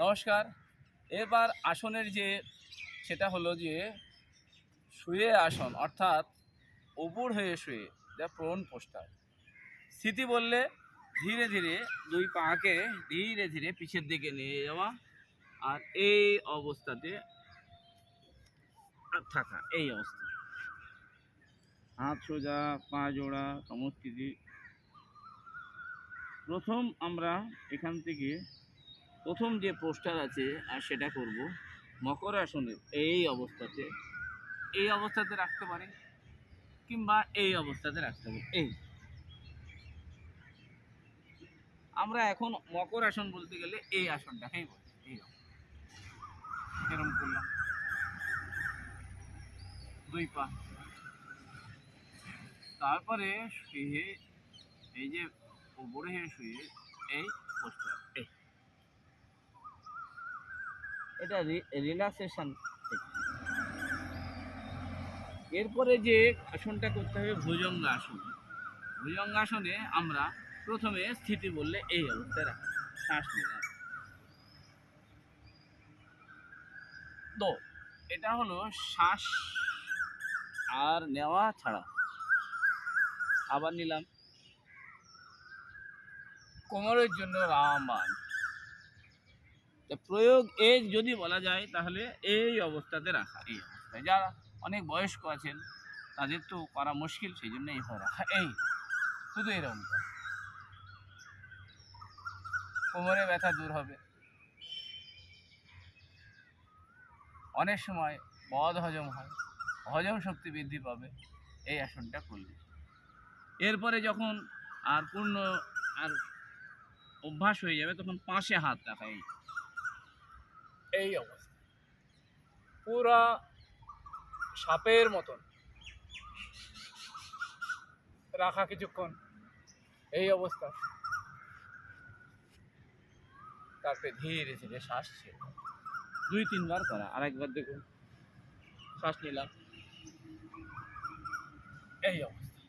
নমস্কার। এবার আসনের যে, সেটা হলো যে, শুয়ে আসন, অর্থাৎ উপর হয়ে শুয়ে যা প্রণ পোস্টার। স্থিতি বললে ধীরে ধীরে দুই পাকে ধীরে ধীরে পিছের দিকে নিয়ে যাওয়া আর এই অবস্থাতে থাকা, এই অবস্থা। হাত সোজা, পা জোড়া সমস্থিতি প্রথম আমরা এখান থেকে প্রথম যে পোস্টার আছে, আর সেটা করব। মকর আসনের এই অবস্থাতে এই অবস্থাতে রাখতে পারি কিংবা এই অবস্থাতে রাখতে পারি এই। আমরা এখন মকর আসন বলতে গেলে এই আসনটাকেই বলি এই এরকম করলাম। দুই পা। তারপরে শুয়ে, এই যে উপরে হয়ে শুয়ে, এই পোস্টার, এই। এটা রিল্যাক্সেশন এরপরে যে আসনটা করতে হবে ভুজঙ্গ আসন ভুজঙ্গ আসনে আমরা প্রথমে স্থিতি বললে এই অবস্থায় রাখা শ্বাস নিলাম। তো, এটা হলো শ্বাস আর নেওয়া ছাড়া। আবার নিলাম। কোমরের জন্য রামবান প্রয়োগ এই যদি বলা যায়, তাহলে এই অবস্থাতে রাখা, এই অবস্থায়। যারা অনেক বয়স্ক আছেন, তাদের তো করা মুশকিল সেই জন্য এইভাবে রাখা। এই, শুধু এরকম। কোমরে ব্যথা দূর হবে। অনেক সময় বদ হজম হয়, হজম শক্তি বৃদ্ধি পাবে। এই আসনটা করলে। এরপরে যখন আর পূর্ণ আর অভ্যাস হয়ে যাবে, তখন পাশে হাত রাখা, এই। এই অবস্থা। পুরা সাপের মতন। রাখা কিছুক্ষণ। এই অবস্থা। তারপরে ধীরে ধীরে শ্বাস দাও। দুই, তিনবার করা। আরেকবার দেখুন। শ্বাস নিলাম। এই অবস্থা।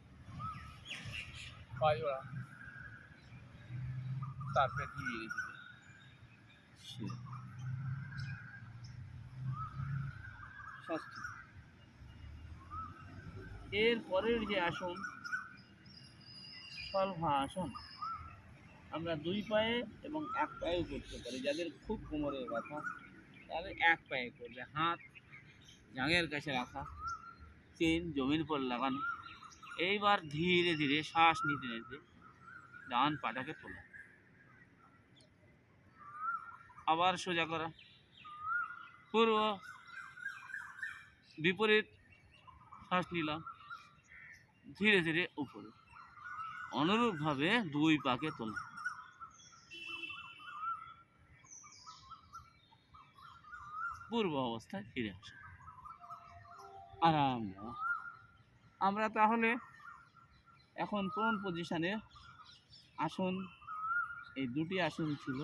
পায়রা তারপরে ধীরে ধীরে। স্বস্তি এর পরের যে আসন, সলভা আসন, আমরা দুই পায়ে এবং এক পায়েও করতে পারি, যাদের খুব কোমরে ব্যথা, তাদের এক পায়ে করবে। হাত জাঙের কাছে রাখা, চেন জমির পর লাগানো, এইবার ধীরে ধীরে শ্বাস নিতে নিতে ডান পাটাকে তোলা। আবার সোজা করা। পূর্ব বিপরীত শ্বাস নিলাম। ধীরে ধীরে উপরে। অনুরূপভাবে দুই পাকে তোলা। পূর্ব অবস্থায় ফিরে আসা। আরাম আমরা তাহলে এখন কোন পজিশনে আসন? এই দুটি আসন ছিল।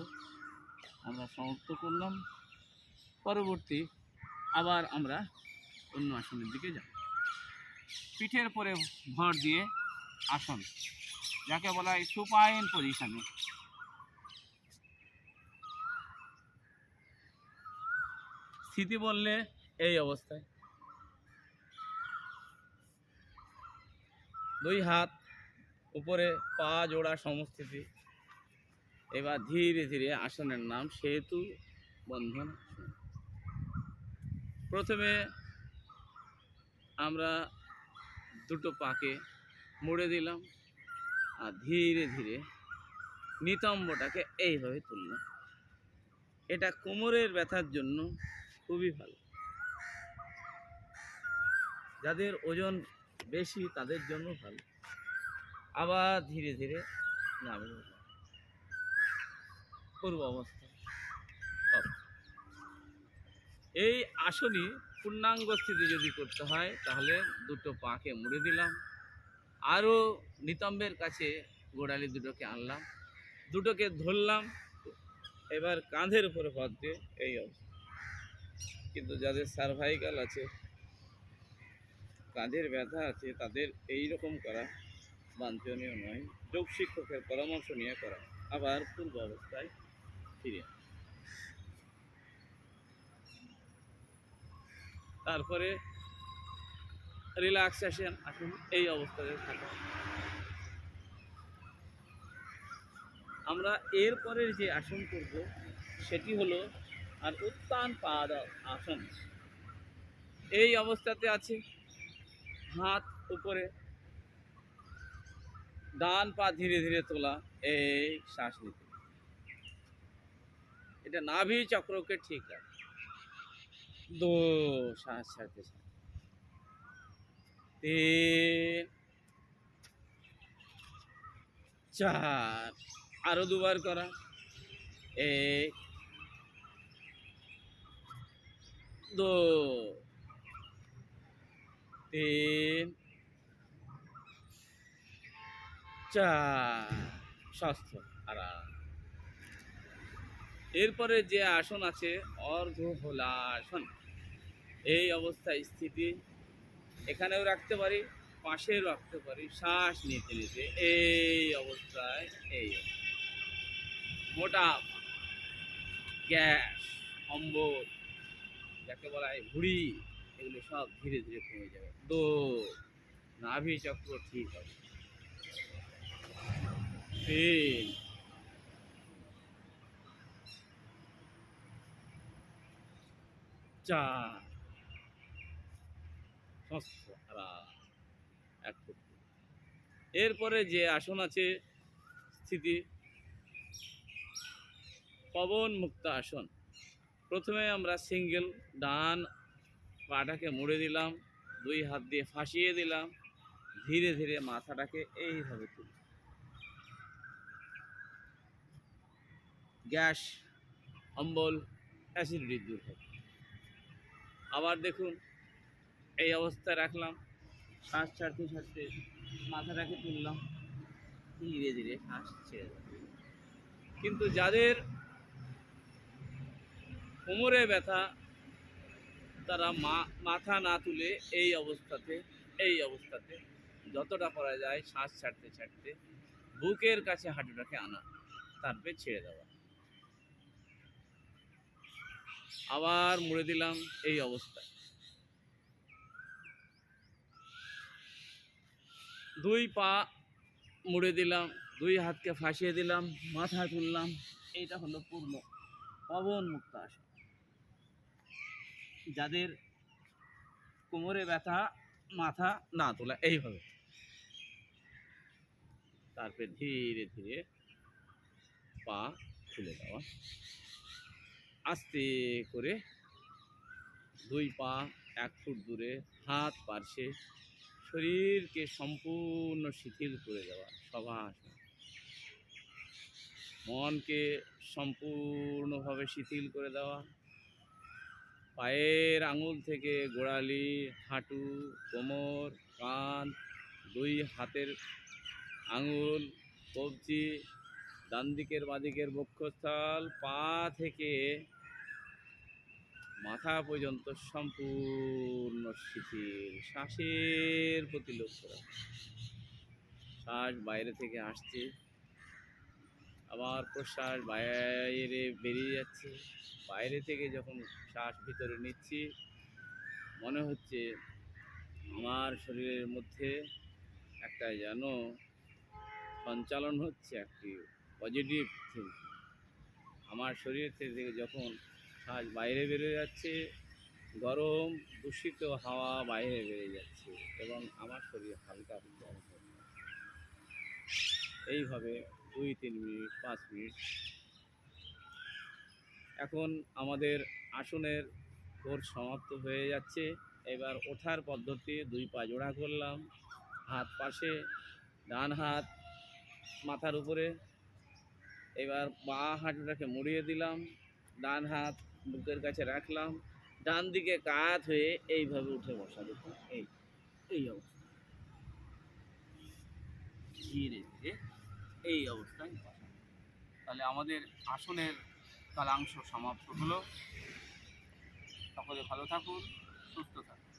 আমরা সমাপ্ত করলাম। পরবর্তী আবার আমরা অন্য আসনের দিকে যাব পিঠের পরে ভর দিয়ে আসন, যাকে বলা হয় সুপাইন পজিশনে স্থিতি বললে এই অবস্থায়। দুই হাত উপরে পা জোড়া সমস্থিতি। এবার ধীরে ধীরে আসনের নাম সেতু বন্ধন। প্রথমে আমরা দুটো পাকে মুড়ে দিলাম আর ধীরে ধীরে নিতম্বটাকে এইভাবে তুললাম। এটা কোমরের ব্যথার জন্য খুবই ভালো। যাদের ওজন বেশি, তাদের জন্য ভালো। আবার ধীরে ধীরে দিলাম। পূর্ব অবস্থা। এই আসনই পূর্ণাঙ্গ স্থিতি যদি করতে হয়, তাহলে দুটো পাকে মুড়ে দিলাম। আরও নিতম্বের কাছে গোড়ালি দুটোকে আনলাম। দুটোকে ধরলাম, এবার কাঁধের উপরে ভর দিয়ে এই অবস্থা। কিন্তু যাদের সার্ভাইকাল আছে, কাঁধের ব্যথা আছে, তাদের এই রকম করা বাঞ্ছনীয় নয়। যোগ শিক্ষকের পরামর্শ নিয়ে করা। আবার পূর্ব অবস্থায় ফিরে তারপরে রিল্যাক্সেশন আসুন, এই অবস্থাতে থাকা আমরা এরপরের যে আসন করব, সেটি হলো আর উত্তান পাদ আসন। এই অবস্থাতে আছে, হাত উপরে। ডান পা ধীরে ধীরে তোলা, এই শ্বাস নিতে। এটা নাভি চক্রকে ঠিক রাখে। দো শ্বাস ছাড়তে ছাড়তে তিন, চার, আরও দুবার করা। এক, দো, তিন, চার স্বাস্থ্য আরাম এরপরে যে আসন আছে, অর্ধ হলাসন। এই অবস্থায় স্থিতি। এখানেও রাখতে পারি, পাশেও রাখতে পারি। শ্বাস নিতে নিতে এই অবস্থায় এই মোটা গ্যাস, অম্বল, যাকে বলা হয় ভুড়ি, এগুলো সব ধীরে ধীরে কমে যাবে। দো নাভি চক্র ঠিক হবে চার। এরপরে যে আসন আছে, স্থিতি, পবন মুক্ত আসন। প্রথমে আমরা সিঙ্গেল ডান পাটাকে মুড়ে দিলাম, দুই হাত দিয়ে ফাঁসিয়ে দিলাম, ধীরে ধীরে মাথাটাকে এইভাবে তুলি। গ্যাস, অম্বল, অ্যাসিডিটি দূর হবে। আবার দেখুন এই অবস্থায় রাখলাম। শ্বাস ছাড়তে ছাড়তে মাথাটাকে তুললাম। ধীরে ধীরে শ্বাস ছেড়ে। কিন্তু যাদের কোমরে ব্যথা, তারা মা, মাথা না তুলে এই অবস্থাতে এই অবস্থাতে যতটা করা যায় শ্বাস ছাড়তে ছাড়তে বুকের কাছে হাঁটুটাকে আনা, তারপরে ছেড়ে দেওয়া। আবার মুড়ে দিলাম এই অবস্থায়। দুই পা মুড়ে দিলাম, দুই হাতকে ফাঁসিয়ে দিলাম মাথা তুললাম। এইটা হলো পূর্ণ, পবন মুক্ত আসন। যাদের কোমরে ব্যথা, মাথা না তোলা, এইভাবে। তারপরে ধীরে ধীরে পা খুলে দেওয়া। আস্তে করে দুই পা এক ফুট দূরে, হাত পার্শ্বে শরীরকে সম্পূর্ণ শিথিল করে দেওয়া সবাসন মনকে সম্পূর্ণভাবে শিথিল করে দেওয়া। পায়ের আঙুল থেকে গোড়ালি, হাঁটু, কোমর, কান, দুই হাতের আঙুল, কবজি ডান দিকের বাদিকের বক্ষস্থল, পা থেকে মাথা পর্যন্ত সম্পূর্ণ শিথিল। শ্বাসের প্রতি লক্ষ্য রাখা। শ্বাস বাইরে থেকে আসছে। আবার প্রশ্বাস বাইরে বেরিয়ে যাচ্ছে। বাইরে থেকে যখন শ্বাস ভিতরে নিচ্ছি, মনে হচ্ছে আমার শরীরের মধ্যে একটা যেন সঞ্চালন হচ্ছে, একটি পজিটিভ থিঙ্ক আমার শরীর থেকে যখন শ্বাস বাইরে বেরিয়ে যাচ্ছে। গরম, দূষিত হাওয়া বাইরে বেরিয়ে যাচ্ছে এবং আমার শরীর হালকা হয়। এইভাবে দুই, তিন মিনিট, পাঁচ মিনিট। এখন আমাদের আসনের কোর্স সমাপ্ত হয়ে যাচ্ছে। এবার ওঠার পদ্ধতি, দুই পা জোড়া করলাম। হাত পাশে, ডান হাত মাথার উপরে। এবার বা হাঁটুটাকে মুড়িয়ে দিলাম। ডান হাত বুকের কাছে রাখলাম ডান দিকে কাত হয়ে এইভাবে উঠে বসা দেখুন, এই এই অবস্থা। ধীরে এই অবস্থায় বসা। তাহলে আমাদের আসনের কালাংশ সমাপ্ত হলো। সকলে ভালো থাকুন, সুস্থ থাকুন।